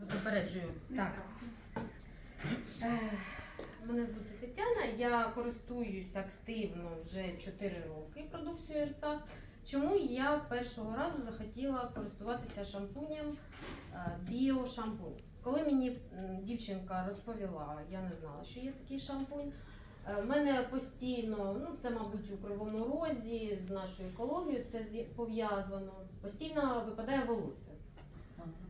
Попереджую. Так. Е, Мене звати Тетяна. Я користуюсь активно вже 4 роки продукцією Ерса. Чому я першого разу захотіла користуватися шампунем е, біошампунь? Коли мені дівчинка розповіла, я не знала, що є такий шампунь. е, В мене постійно, ну це мабуть у кривому розі з нашою екологією це пов'язано. Постійно випадає волосся.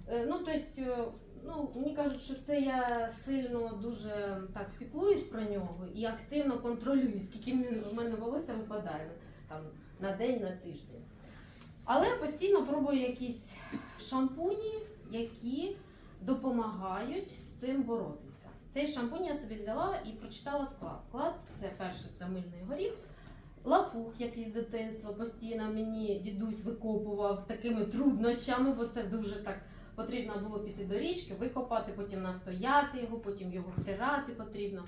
Е, Ну, тобто, ну, мені кажуть, що це я сильно дуже так піклуюсь про нього і активно контролюю, скільки в мене волосся випадає там, на день, на тиждень. Але постійно пробую якісь шампуні, які допомагають з цим боротися. Цей шампунь я собі взяла і прочитала склад. Склад це перше це мильний горіх. Лапух, який з дитинства постійно мені дідусь викопував такими труднощами, бо це дуже так потрібно було піти до річки, викопати, потім настояти його, потім його втирати потрібно.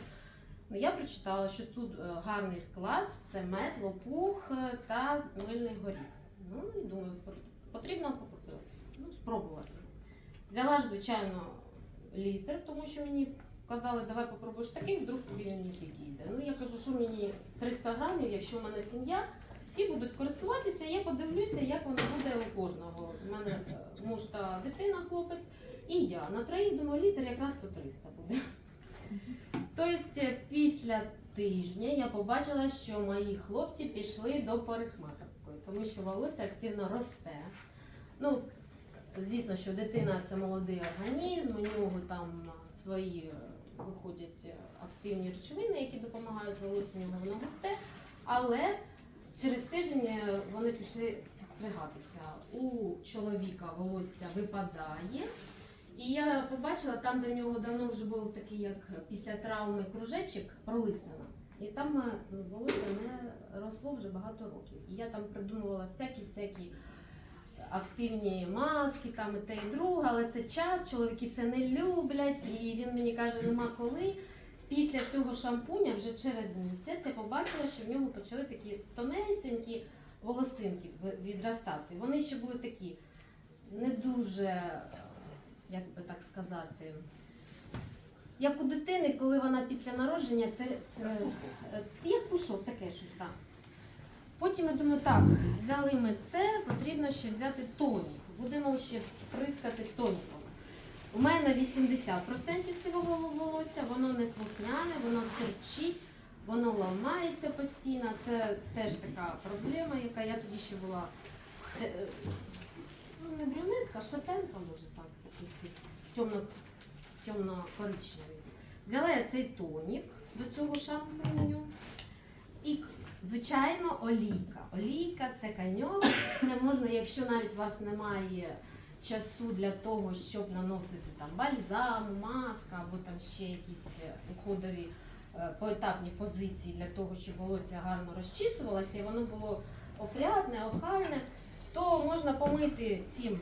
Ну, я прочитала, що тут е, гарний склад це мед, лопух е, та мильний горіх. Ну і думаю, потрібно ну, спробувати. Взяла звичайно, літр, тому що мені казали, давай попробуєш такий, вдруг тобі він не підійде. Ну я кажу, що мені 300 грамів, якщо в мене сім'я, всі будуть користуватися, я подивлюся, як воно буде у кожного. У мене е, муж та дитина, хлопець, і я. На троїх, думаю, літр якраз по 300 буде. Тобто е, після тижня я побачила, що мої хлопці пішли до парикмахерської, тому що волосся активно росте. Ну, звісно, що дитина це молодий організм, у нього там свої е, виходять е, активні речовини, які допомагають нього воно густе. Але через тиждень е, вони пішли підстригатися. У чоловіка волосся випадає. І я побачила, там до нього давно вже був такий, як після травми кружечок пролисана. І там е, волосся не росло вже багато років. І я там придумувала всякі-всякі активні маски, там і те, і друге, але це час, чоловіки це не люблять. І він мені каже, нема коли. Після цього шампуня вже через місяць я побачила, що в нього почали такі тонесенькі волосинки відростати. Вони ще були такі не дуже, як би так сказати, як у дитини, коли вона після народження, те, е, е, як пушок, таке щось там. Потім я думаю, так, взяли ми це, потрібно ще взяти тонік. Будемо ще прискати тоніком. У мене 80% сивого волосся, воно не слухняне, воно терчить, воно ламається постійно. Це теж така проблема, яка я тоді ще була е, е, ну, не брюнетка, шатенка, може так, темно, темно коричневий Взяла я цей тонік до цього шампуню звичайно, олійка. Олійка це каньйон. Це можна, якщо навіть у вас немає часу для того, щоб наносити там бальзам, маска або там ще якісь е, уходові е, поетапні позиції для того, щоб волосся гарно розчісувалося і воно було опрятне, охайне, то можна помити цим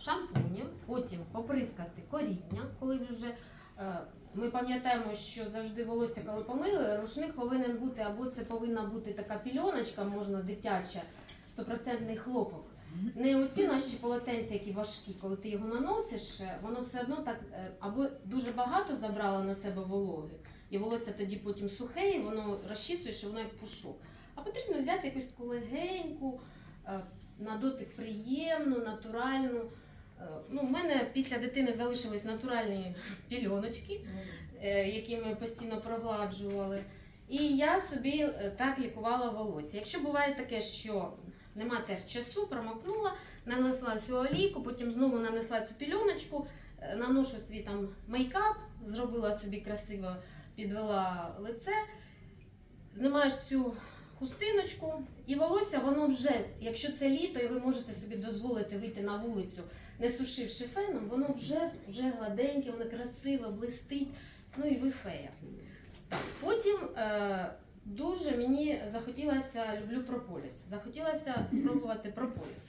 шампунем, потім поприскати коріння, коли вже е, ми пам'ятаємо, що завжди волосся, коли помили, рушник повинен бути, або це повинна бути така пільоночка, можна дитяча, стопроцентний хлопок. Не оці наші полотенця, які важкі, коли ти його наносиш, е, воно все одно так е, або дуже багато забрало на себе вологи, і волосся тоді потім сухе, і воно розчісуєш, і воно як пушок. А потрібно взяти якусь легеньку, е, на дотик приємну, натуральну. Е, Ну, в мене після дитини залишились натуральні пільоночки, е, які ми постійно прогладжували. І я собі е, так лікувала волосся. Якщо буває таке, що нема теж часу, промокнула, нанесла цю олійку, потім знову нанесла цю пільоночку, наношу свій там мейкап, зробила собі красиво, підвела лице, знімаєш цю хустиночку, і волосся, воно вже, якщо це літо, і ви можете собі дозволити вийти на вулицю, не сушивши феном, воно вже, вже гладеньке, воно красиве, блистить. Ну і ви фея. Так, потім е, дуже мені захотілося, люблю прополіс. Захотілося спробувати прополіс.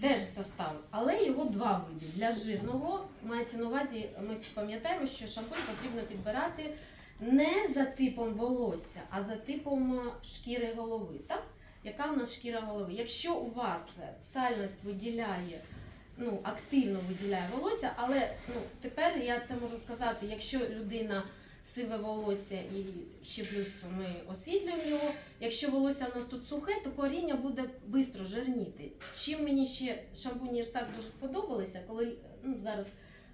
Теж состав, але його два види. Для жирного мається на увазі, ми пам'ятаємо, що шампунь потрібно підбирати не за типом волосся, а за типом е, шкіри голови. Так? Яка в нас шкіра голови? Якщо у вас сальність виділяє ну, активно виділяє волосся, але ну, тепер я це можу сказати, якщо людина сиве волосся і ще плюс ми освітлюємо його, якщо волосся у нас тут сухе, то коріння буде швидко жирніти. Чим мені ще шампуні Ірсак дуже сподобалися, коли ну, зараз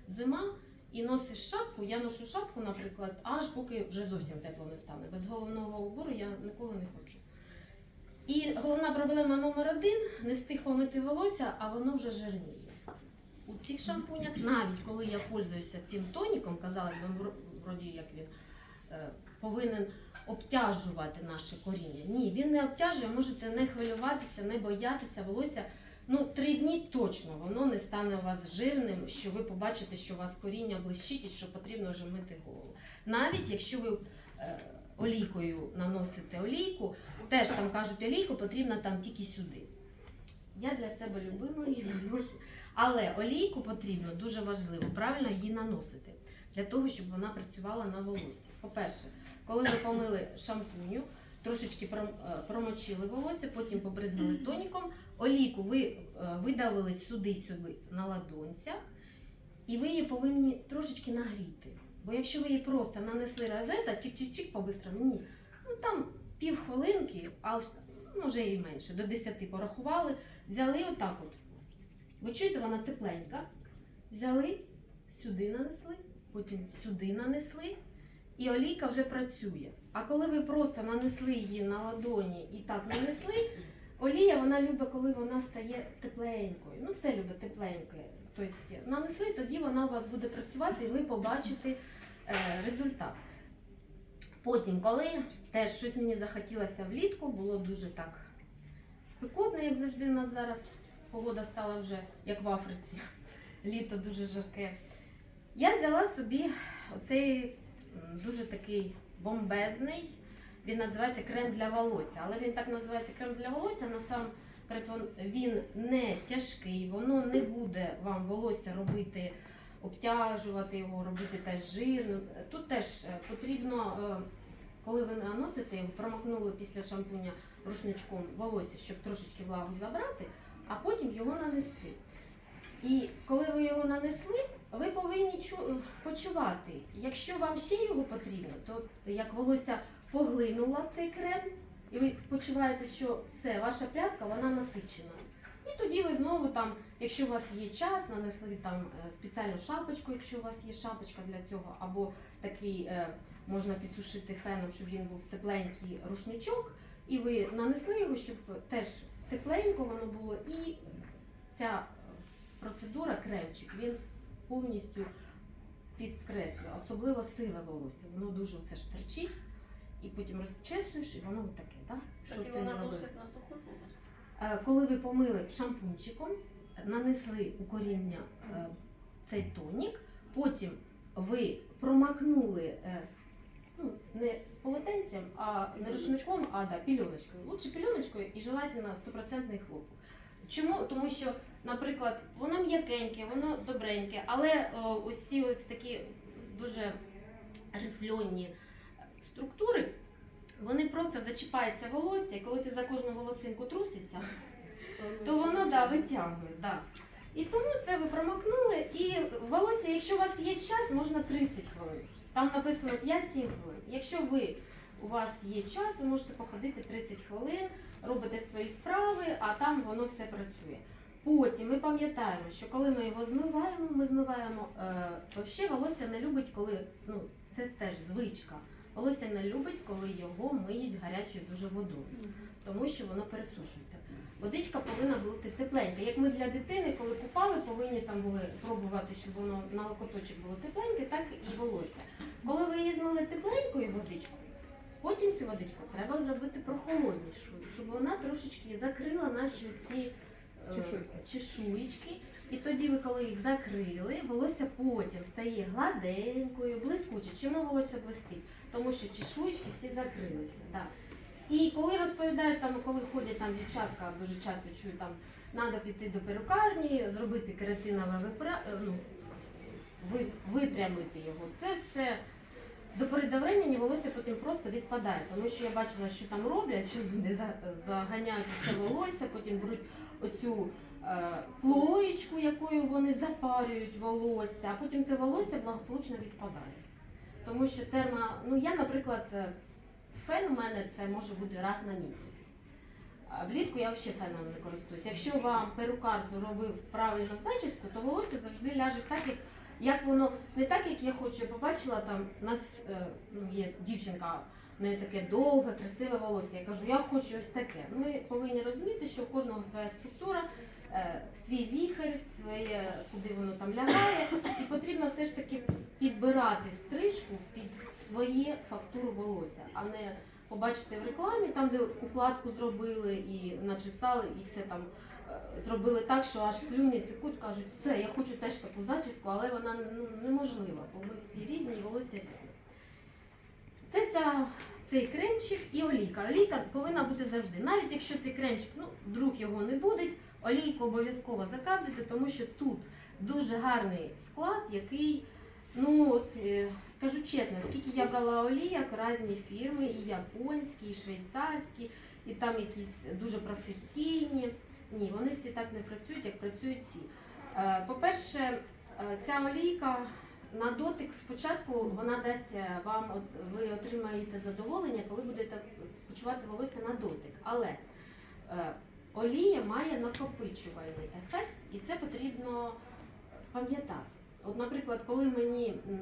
зима і носиш шапку, я ношу шапку, наприклад, аж поки вже зовсім тепло не стане. Без головного убору я ніколи не ходжу. І головна проблема номер один не встиг помити волосся, а воно вже жирніє. У цих шампунях, навіть коли я пользуюся цим тоніком, вро- вроді як він е, повинен обтяжувати наше коріння. Ні, він не обтяжує, можете не хвилюватися, не боятися волосся. Ну, три дні точно воно не стане у вас жирним, що ви побачите, що у вас коріння блищить і що потрібно вже мити голову. Навіть якщо ви е, олійкою наносите олійку, теж там кажуть, олійку потрібно там тільки сюди. Я для себе любимою її наношу. Але олійку потрібно дуже важливо правильно її наносити для того, щоб вона працювала на волосі. По-перше, коли ви помили шампуню, трошечки е, промочили волосся, потім побризгали тоніком, олійку ви е, видавили сюди-сюди на ладонцях, і ви її повинні трошечки нагріти. Бо якщо ви її просто нанесли розета, чик-чик-чик по-бистрому, ні. Ну там пів хвилинки, а може і менше, до 10 порахували, взяли отак от. Ви чуєте, вона тепленька. Взяли, сюди нанесли, потім сюди нанесли, і олійка вже працює. А коли ви просто нанесли її на ладоні і так нанесли, олія вона любить, коли вона стає тепленькою. Ну, все любить тепленьке. Тобто нанесли, тоді вона у вас буде працювати і ви побачите е, результат. Потім, коли теж щось мені захотілося влітку, було дуже так спекотно, як завжди у нас зараз. Погода стала вже як в Африці. Літо дуже жарке. Я взяла собі оцей дуже такий бомбезний. Він називається крем для волосся. Але він так називається крем для волосся. Насамперед він- не тяжкий, воно не буде вам волосся робити, обтяжувати його, робити теж жирним. Тут теж е, потрібно, е, коли ви наносите промокнули після шампуня рушничком волосся, щоб трошечки влагу забрати, а потім його нанести. І коли ви його нанесли, ви повинні почувати. Якщо вам ще його потрібно, то як волосся поглинула цей крем, і ви почуваєте, що все, ваша прядка вона насичена. І тоді ви знову там, якщо у вас є час, нанесли там е, спеціальну шапочку, якщо у вас є шапочка для цього, або такий е, можна підсушити феном, щоб він був тепленький рушничок, і ви нанесли його, щоб теж тепленько воно було, і ця процедура, кремчик, він повністю підкреслює, особливо сиве волосся. Воно дуже це штерчить, і потім розчесуєш, і воно таке, так? Так і ти вона робив. досить на суху вас. Е, Коли ви помили шампунчиком, нанесли у коріння е, цей тонік, потім ви промакнули е, ну, не полотенцем, а не рушником, а да, пільоночкою. Лучше пільоночкою і желательно стопроцентний хлопок. Чому? Тому що, наприклад, воно м'якеньке, воно добреньке, але ось ці ось такі дуже рифльонні структури, вони просто зачіпаються волосся, і коли ти за кожну волосинку трусишся, то воно да, витягує. Да. І тому це ви промокнули. І волосся, якщо у вас є час, можна 30 хвилин. Там написано 5-7 хвилин. Якщо ви у вас є час, ви можете походити 30 хвилин, робите свої справи, а там воно все працює. Потім ми пам'ятаємо, що коли ми його змиваємо, ми змиваємо е, взагалі волосся не любить, коли ну це теж звичка. Волосся не любить, коли його миють гарячою дуже водою тому що воно пересушується. Водичка повинна бути тепленька. Як ми для дитини, коли купали, повинні там були пробувати, щоб воно на локоточок було тепленьке, так і волосся. Коли ви її змили тепленькою водичкою, потім цю водичку треба зробити прохолоднішою, щоб вона трошечки закрила наші ці е, Чешуйки. І тоді ви, коли їх закрили, волосся потім стає гладенькою, блискуче. Чому волосся блистить? Тому що чешуйчки всі закрилися. Так. І коли розповідають там, коли ходять там дівчатка, дуже часто чую там, треба піти до перукарні, зробити кератинове випра... е, ну, випрямити його. Це все до пори волосся потім просто відпадає. Тому що я бачила, що там роблять, що люди заганяють це волосся, потім беруть оцю е, плоєчку, якою вони запарюють волосся, а потім те волосся благополучно відпадає. Тому що терма, ну я, наприклад, е, фен у мене це може бути раз на місяць. А влітку я взагалі феном не користуюсь. Якщо вам перукар зробив правильно зачіску, то волосся завжди ляже так, як, як воно не так, як я хочу. Я побачила там нас е, ну, є дівчинка, в неї таке довге, красиве волосся. Я кажу, я хочу ось таке. Ми повинні розуміти, що у кожного своя структура, свій віхер, своє, куди воно там лягає, і потрібно все ж таки підбирати стрижку під своє фактуру волосся, а не побачити в рекламі, там, де укладку зробили і начесали, і все там е, зробили так, що аж слюни текуть, кажуть, все, я хочу теж таку зачіску, але вона ну, неможлива, бо ми всі різні, і волосся різне. Це ця, цей кремчик і олійка. Олійка повинна бути завжди. Навіть якщо цей кремчик, ну, вдруг його не буде, олійку обов'язково заказуйте, тому що тут дуже гарний склад, який, ну от е, скажу чесно, скільки я брала олійок, різні фірми, і японські, і швейцарські, і там якісь дуже професійні. Ні, вони всі так не працюють, як працюють ці. Е, По-перше, е, ця олійка на дотик спочатку вона дасть вам, ви отримаєте задоволення, коли будете почувати волосся на дотик. Але олія має накопичувальний ефект, і це потрібно пам'ятати. От, наприклад, коли мені е,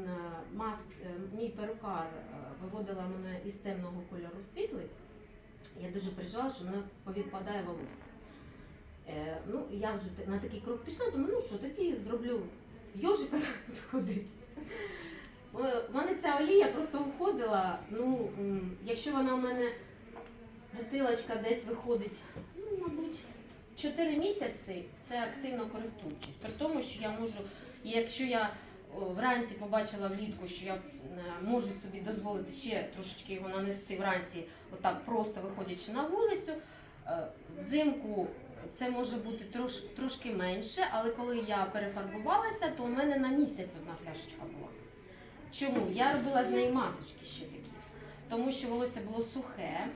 мас, е, мій перукар е, виводила мене із темного кольору світлий, я дуже переживала, що мене повідпадає волосся. Е, ну, я вже на такий крок пішла, думаю, ну що, тоді зроблю йожика ходить. У мене ця олія просто уходила. Ну, якщо вона у мене бутилочка десь виходить, мабуть, 4 місяці, це активно користуючись. При тому, що я можу, якщо я вранці побачила влітку, що я е, можу собі дозволити ще трошечки його нанести вранці, отак просто виходячи на вулицю. е, Взимку це може бути трош, трошки менше, але коли я перефарбувалася, то у мене на місяць одна пляшечка була. Чому? Я робила з неї масочки ще такі, тому що волосся було сухе.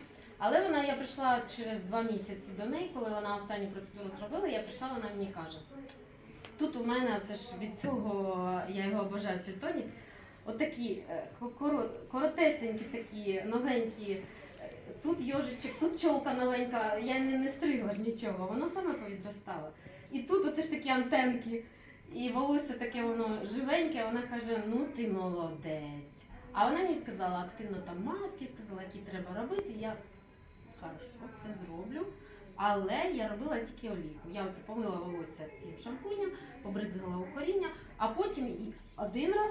Але вона, я прийшла через два місяці до неї, коли вона останню процедуру зробила, я прийшла, вона мені каже, тут у мене це ж від цього, я його обожаю, цей тонік, отакі е, коротесенькі такі, новенькі, е, тут йожичок, тут чолка новенька, я не, не стригла ж нічого, воно саме повідростало. І тут оце ж такі антенки, і волосся таке воно живеньке, вона каже, ну ти молодець. А вона мені сказала, активно там маски, сказала, які треба робити. Я хорошо, все зроблю. Але я робила тільки олійку. Я оце помила волосся цим шампунем, побризгала у коріння, а потім один раз.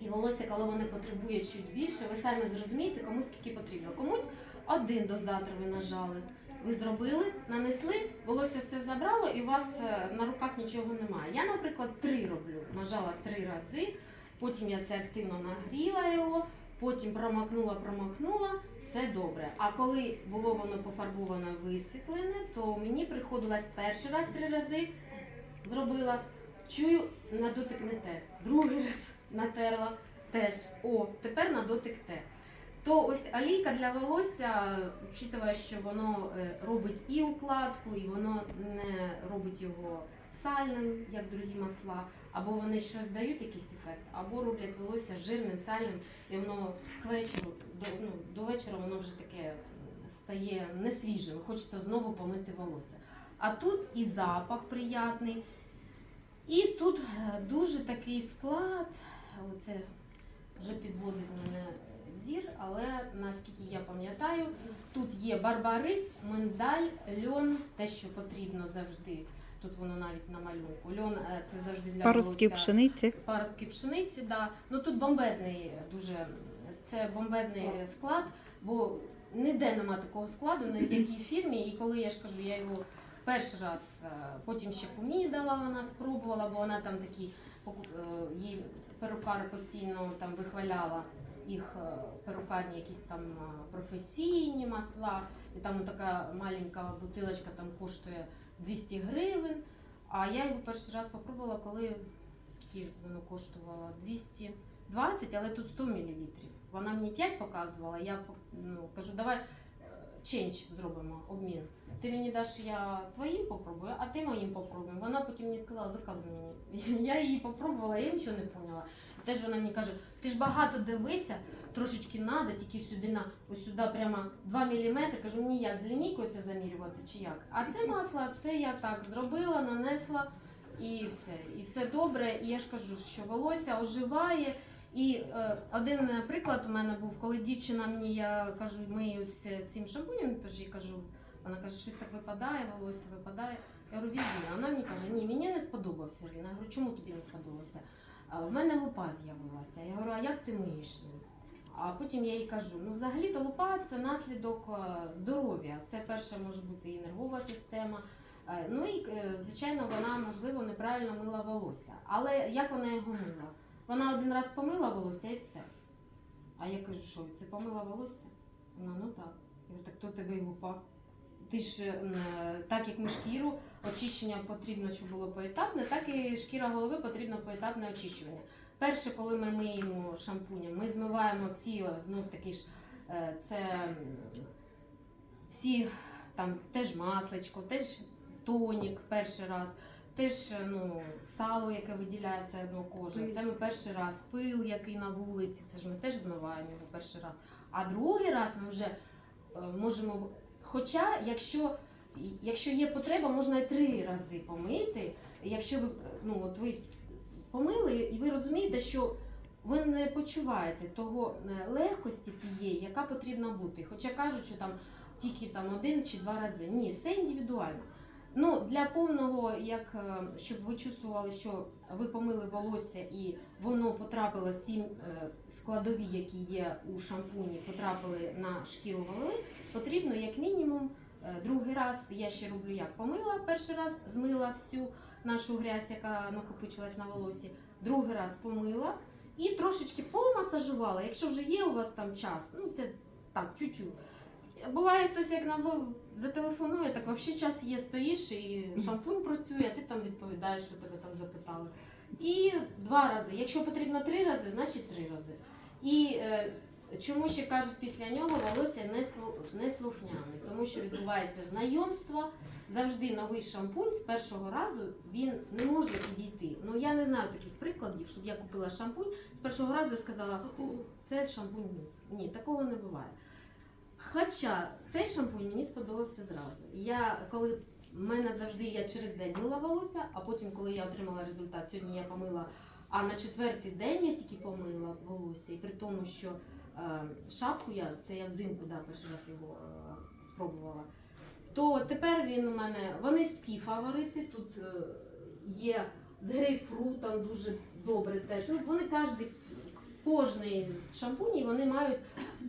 І волосся, коли воно потребує чуть більше, ви самі зрозумієте, кому скільки потрібно. Комусь один дозатор ви нажали. Ви зробили, нанесли, волосся все забрало і у вас е, на руках нічого немає. Я, наприклад, три роблю. Нажала три рази, потім я це активно нагріла його, потім промакнула, промакнула, все добре. А коли було воно пофарбоване, висвітлене, то мені приходилось перший раз три рази зробила. Чую, на дотик не те. Другий раз натерла теж. О, тепер на дотик те. То ось олійка для волосся, учитывая, що воно е, робить і укладку, і воно не робить його сальним, як другі масла, або вони щось дають якийсь ефект, або роблять волосся жирним, сальним, і воно к вечору, до, ну, до вечора воно вже таке стає несвіжим, хочеться знову помити волосся. А тут і запах приятний, і тут е, дуже такий склад, оце вже підводить мене зір, але наскільки я пам'ятаю, тут є барбарис, миндаль, льон, те, що потрібно завжди. Тут воно навіть на малюнку. Льон е, це завжди для Паростки волосся. пшениці. Паростки пшениці, да. Ну тут бомбезний дуже це бомбезний склад, бо ніде нема такого складу, в якій фірмі. І коли я ж кажу, я його перший раз, е, потім ще помі дала, вона спробувала, бо вона там такі е, їй перукари постійно там вихваляла їх перукарні якісь там професійні масла. І там така маленька бутилочка там коштує 200 гривень. А я його перший раз попробувала, коли скільки воно коштувало? 220, але тут 100 мл. Вона мені 5 показувала. Я ну, кажу, давай ченч зробимо, обмін. Ти мені даш, я твоїм попробую, а ти моїм попробуємо. Вона потім мені сказала, заказуй мені. Я її попробувала, я нічого не поняла. Теж вона мені каже, ти ж багато дивися, трошечки надо, тільки сюди на ось сюди прямо 2 мм. Кажу, мені як з лінійкою це замірювати чи як? А це масло, це я так зробила, нанесла і все. І все добре. І я ж кажу, що волосся оживає. І е, один е, приклад у мене був, коли дівчина мені, я кажу, ми ось цим шампунем, тож їй кажу, вона каже, щось так випадає, волосся випадає. Я говорю, візьми. А вона мені каже, ні, мені не сподобався він. Я говорю, чому тобі не сподобався? А в мене лупа з'явилася. Я говорю, а як ти миєш? А потім я їй кажу: ну взагалі-то лупа це наслідок е, здоров'я. Це перше може бути і нервова система. Е, Ну і е, звичайно, вона можливо неправильно мила волосся. Але як вона його мила? Вона один раз помила волосся і все. А я кажу, що це помила волосся? Вона ну так. Я говорю, так то тебе і лупа. Ти ж так як ми шкіру, очищення потрібно, щоб було поетапне, так і шкіра голови потрібно поетапне очищування. Перше, коли ми миємо шампунем, ми змиваємо всі знов таки ж е, це всі там теж масличко, теж тонік перший раз, теж е, ну, сало, яке виділяє все одно кожа. Це ми перший раз, пил, який на вулиці, це ж ми теж змиваємо його перший раз. А другий раз ми вже е, можемо. Хоча, якщо, якщо є потреба, можна і три рази помити. Якщо ви ну от ви помили, і ви розумієте, що ви не почуваєте того е, легкості тієї, яка потрібна бути. Хоча кажуть, що там тільки там один чи два рази. Ні, все індивідуально. Ну, для повного, як е, щоб ви чувствували, що ви помили волосся і воно потрапило всі е, складові, які є у шампуні, потрапили на шкіру голови, потрібно як мінімум другий раз. Я ще роблю як помила перший раз, змила всю нашу грязь, яка накопичилась на волосі. Другий раз помила і трошечки помасажувала. Якщо вже є у вас там час, ну це так, чуть-чуть. Буває хтось як назло зателефонує, так взагалі час є, стоїш і шампунь працює, а ти там відповідаєш, що тебе там запитали. І два рази. Якщо потрібно три рази, значить три рази. І е, чому ще кажуть після нього волосся не, слухняне, тому що відбувається знайомство. Завжди новий шампунь з першого разу він не може підійти. Ну я не знаю таких прикладів, щоб я купила шампунь з першого разу і сказала, це шампунь мій. Ні, такого не буває. Хоча цей шампунь мені сподобався зразу. Я коли в мене завжди я через день мила волосся, а потім, коли я отримала результат, сьогодні я помила, а на четвертий день я тільки помила волосся. І при тому, що шапку я, це я взимку да, перший раз його е, спробувала. То тепер він у мене, вони всі фаворити. Тут е, є з грейпфрутом дуже добре теж. Ну, вони кожний, кожний з шампунів вони мають.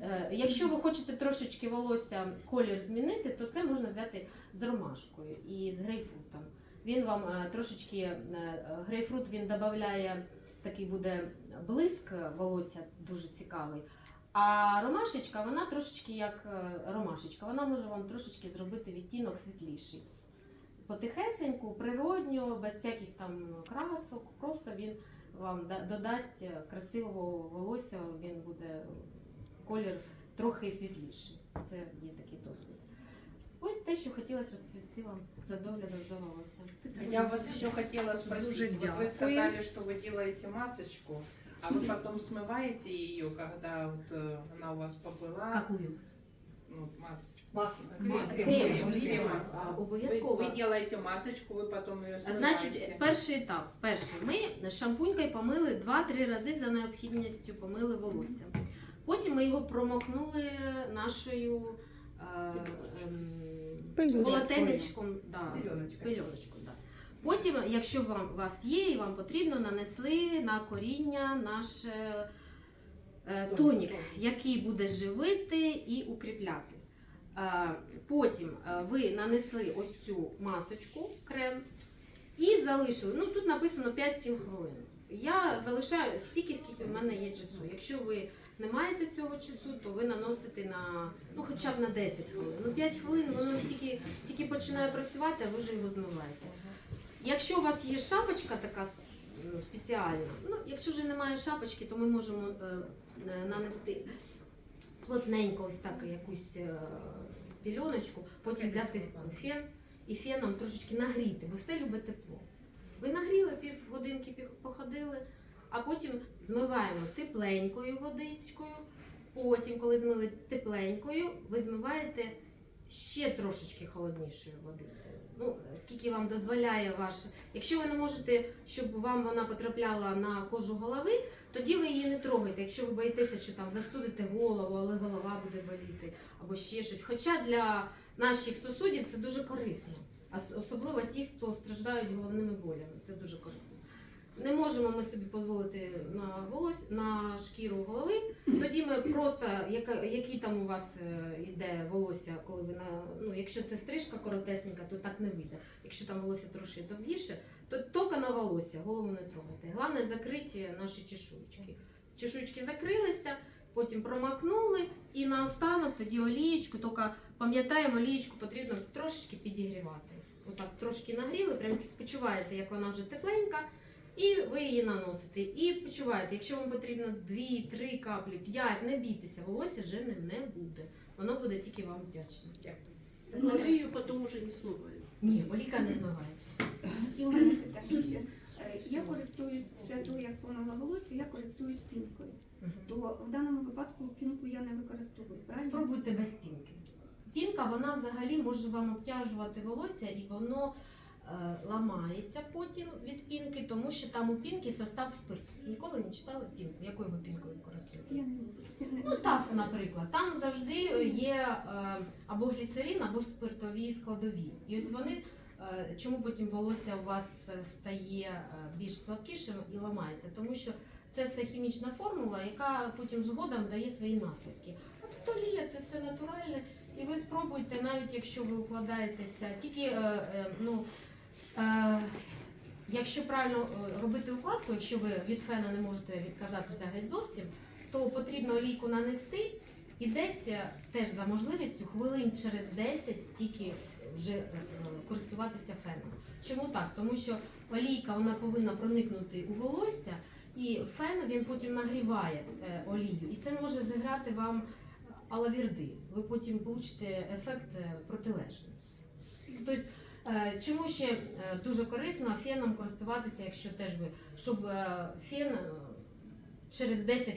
Е, якщо ви хочете трошечки волосся колір змінити, то це можна взяти з ромашкою і з грейпфрутом. Він вам е, трошечки е, грейпфрут він додає такий буде блиск волосся дуже цікавий. А ромашечка, вона трошечки як е, ромашечка, вона може вам трошечки зробити відтінок світліший. Потихесеньку, природньо, без всяких там красок, просто він вам додасть е, красивого волосся, він буде колір трохи світліший. Це є такий досвід. Ось те, що хотілося розповісти вам за доглядом за волоссям. Я вас еще хотела Дуже спросить. Вот вы сказали, что вы делаете масочку, а вы потом смываете ее, когда вот э, она у вас побыла. Какую? Ну, масочку. Масло. Крем, Крем. крем, Крем. крем. А, Вы, Обов'язково. вы делаете масочку, вы потом ее смываете. Значить, перший етап. Перший. Ми шампунькою помили 2-3 рази за необхідністю помили волосся. Потім ми його промокнули нашою е, ем, Пилюшкою. полотенечком. Да, Пеленочка. Потім, якщо вам у вас є і вам потрібно, нанесли на коріння наш е, е, тонік, який буде живити і укріпляти. Е, Потім е, ви нанесли ось цю масочку, крем, і залишили. Ну тут написано 5-7 хвилин. Я залишаю стільки, скільки в мене є часу. Якщо ви не маєте цього часу, то ви наносите на ну хоча б на 10 хвилин. Ну 5 хвилин воно тільки, тільки починає працювати, а ви вже його змиваєте. Якщо у вас є шапочка така ну, спеціальна, ну якщо вже немає шапочки, то ми можемо е, е, нанести плотненько ось так якусь е, пільоночку, потім взяти фен і феном трошечки нагріти, бо все любить тепло. Ви нагріли півгодинки, пів- походили, а потім змиваємо тепленькою водичкою. Потім, коли змили тепленькою, ви змиваєте ще трошечки холоднішою водицею. Ну, скільки вам дозволяє ваше. Якщо ви не можете, щоб вам вона потрапляла на кожу голови, тоді ви її не трогайте. Якщо ви боїтеся, що там застудите голову, але голова буде боліти, або ще щось. Хоча для наших сусудів це дуже корисно. Ос- Особливо ті, хто страждають головними болями. Це дуже корисно. Не можемо ми собі дозволити на волос, на шкіру голови. Тоді ми просто, яка, який там у вас е, йде волосся, коли ви на ну, якщо це стрижка коротесенька, то так не вийде. Якщо там волосся трошки довгіше, то тільки на волосся, голову не трогайте. Головне закриті наші чешуйки. Чешуйки закрилися, потім промакнули і наостанок тоді олієчку, тільки пам'ятаємо, олієчку потрібно трошечки підігрівати. Отак трошки нагріли, прям почуваєте, як вона вже тепленька. І ви її наносите. І почуваєте, якщо вам потрібно 2-3 каплі, 5, не бійтеся, волосся жирним не буде. Воно буде тільки вам вдячне. Дякую. Но ее потом уже не смываем. Ні, оліка не змивається. І у мене питання ще. Е, Я користуюсь після того, як помила волосся, я користуюсь пінкою. То в даному випадку пінку я не використовую, правильно? Спробуйте без пінки. Пінка вона взагалі може вам обтяжувати волосся і воно ламається потім від пінки, тому що там у пінки состав спирт. Ніколи не читали пінку. Якою ви пінкою користуєтесь? Ну, таф, наприклад, там завжди є е, або гліцерин, або спиртові складові. І ось вони, е, чому потім волосся у вас е, стає е, більш слабкішим і ламається, тому що це все хімічна формула, яка потім згодом дає свої наслідки. А тут олія це все натуральне, і ви спробуйте, навіть якщо ви укладаєтеся, тільки е, е, ну. Е, Якщо правильно е, робити укладку, якщо ви від фена не можете відказатися геть зовсім, то потрібно олійку нанести і десь е, теж за можливістю хвилин через 10 тільки вже користуватися феном. Чому так? Тому що олійка вона повинна проникнути у волосся, і фен він потім нагріває олію, і це може зіграти вам алавірди. Ви потім получите ефект протилежний. Тобто, чому ще е, дуже корисно феном користуватися, якщо теж ви, щоб е, фен е, через 10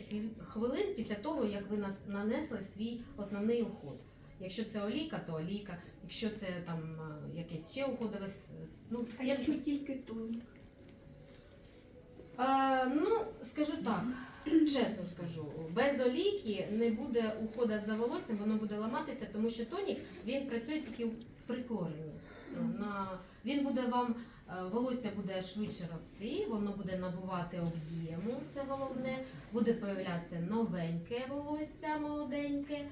хвилин після того, як ви нас- нанесли свій основний уход. Якщо це олійка, то олійка. Якщо це там е, якесь ще уходове, ну, А я- якщо тільки тонік? Е, ну, скажу так, чесно скажу, без олійки не буде уходу за волоссям, воно буде ламатися, тому що тонік він працює тільки у прикорені. На, він буде вам, е, волосся буде швидше рости, воно буде набувати об'єму, це головне, буде появлятися новеньке волосся, молоденьке.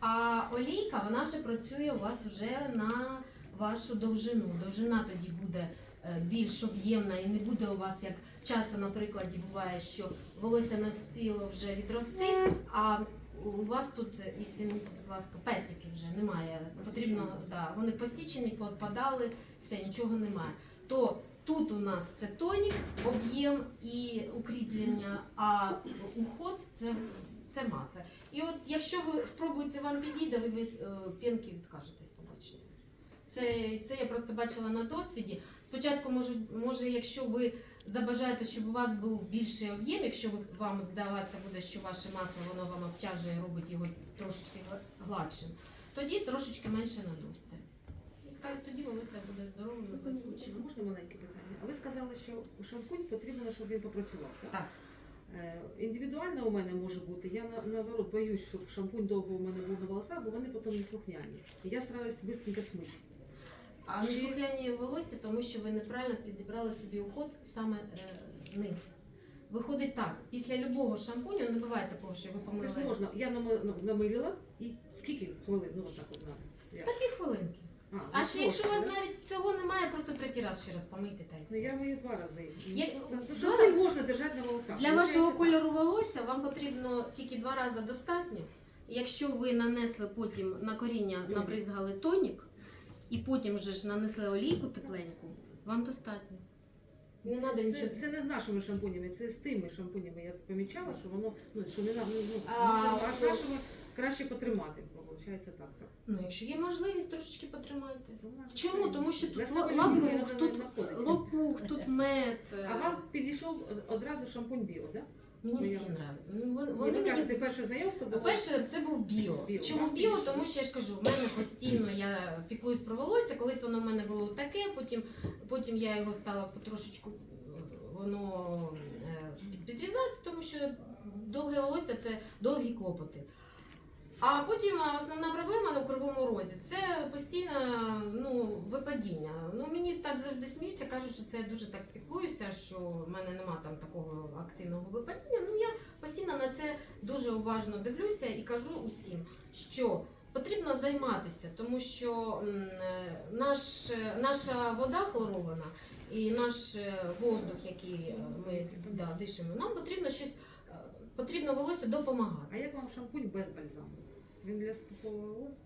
А олійка вона вже працює у вас вже на вашу довжину. Довжина тоді буде е, більш об'ємна і не буде у вас як часто, на прикладі, буває, що волосся не встигло вже відрости, а у вас тут, е, і звініть, будь ласка, песики вже немає. Потрібно, да, вони посічені, поотпадали, все, нічого немає. То тут у нас це тонік, об'єм і укріплення, а уход це, це маса. І от якщо ви спробуєте вам підійде, ви від е, пінки відкажетесь, побачите. Це, це я просто бачила на досвіді. Спочатку, може, може, якщо ви забажаєте, щоб у вас був більший об'єм, якщо вам здаватися буде, що ваше масло воно вам обтяжує, робить його трошечки гладшим, тоді трошечки менше наносите. Так тоді волосся буде здоровим, Чи можна маленьке питання? А ви сказали, що шампунь потрібно, щоб він попрацював. Так. Так. Е, Індивідуально у мене може бути. Я наоборот боюсь, щоб шампунь довго у мене був на волосах, бо вони потім не слухняні. Я стараюсь швидко смити. А не Чи- слухняні волосся, тому що ви неправильно підібрали собі уход саме е, низ. Виходить так, після любого шампуню не буває такого, що ви помили Тобто можна, я нами- ну, намилила і скільки хвилин? Ну, отак от надо. Такі хвилинки. А, А ну, ще якщо у вас трошки, да? навіть цього немає, просто третій раз ще раз помийте та й Ну, все. я мию два рази. Я- Ну, Два Шампунь можна держати на волосах. Для вашого кольору волосся вам потрібно тільки два рази достатньо. Якщо ви нанесли потім на коріння, набризгали тонік, і потім вже ж нанесли олійку тепленьку, вам достатньо. Не треба Це, нічого. це не з нашими шампунями, це з тими шампунями. Я помічала, що воно ну що не на- ну, ну, А, може, а з ну. нашими краще потримати. виходить. виходить так. так. Ну, якщо є можливість, трошечки потримайте. То Чому? Тому що тут ла- лапух, тут лопух, тут мед. А вам підійшов одразу шампунь біо, так? Мені всі нравилися. Вони Ну, Ви мені кажете, перше знайомство було. По-перше, це був біо. Біо, Чому так? біо? Тому що я ж кажу, в мене постійно я піклуюсь про волосся, колись воно в мене було таке, потім, потім я його стала потрошечку воно е, підрізати, тому що довге волосся це довгі клопоти. А потім основна проблема у кривому розі це постійне ну, випадіння. Ну, мені так завжди сміються, кажуть, що це я дуже так піклуюся, що в мене нема там такого активного випадіння. Ну я постійно на це дуже уважно дивлюся і кажу усім, що потрібно займатися, тому що е, наш, е, наша вода хлорована і наш е, воздух, який е, ми да, дишимо, нам потрібно щось, е, потрібно волосся допомагати. А як вам шампунь без бальзаму? Він для сухого волосся?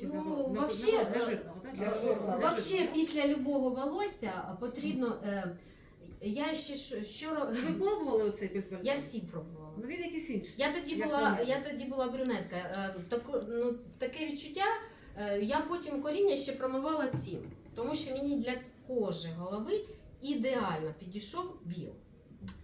Чи Ну? На- вообще, наоборот, для е, жирного, так? Е, Вообще після любого волосся потрібно. е, Я ще що, що ро- Ви пробували оцей без я всі пробувала. Ну він якийсь інший. Я тоді Як була, вам? я тоді була брюнетка. Е, таку- ну, таке відчуття. е, Я потім коріння ще промивала цим, тому що мені для кожи голови ідеально підійшов біо.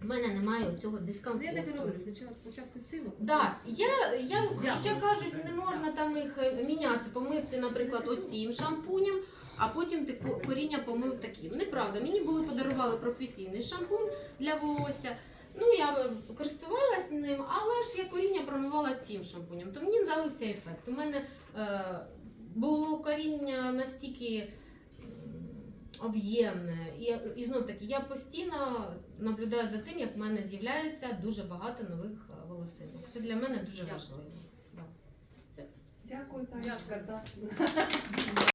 У мене немає цього Ну, дискомфорту. я так і роблю. Спочатку спочатку тим. Да, я, я, хоча кажуть, не можна там їх е, міняти, помивти, наприклад, оцім шампунем, а потім ти коріння помив таким. Неправда, мені були подарували професійний шампунь для волосся. Ну, я е, користувалась ним, але ж я коріння промивала цим шампунем, то мені нравився ефект. У мене е, було коріння настільки об'ємне. І, і знов таки, я постійно наблюдаю за тим, як в мене з'являється дуже багато нових е, волосинок. Це для мене дуже важливо. Дякую, Танечка. да.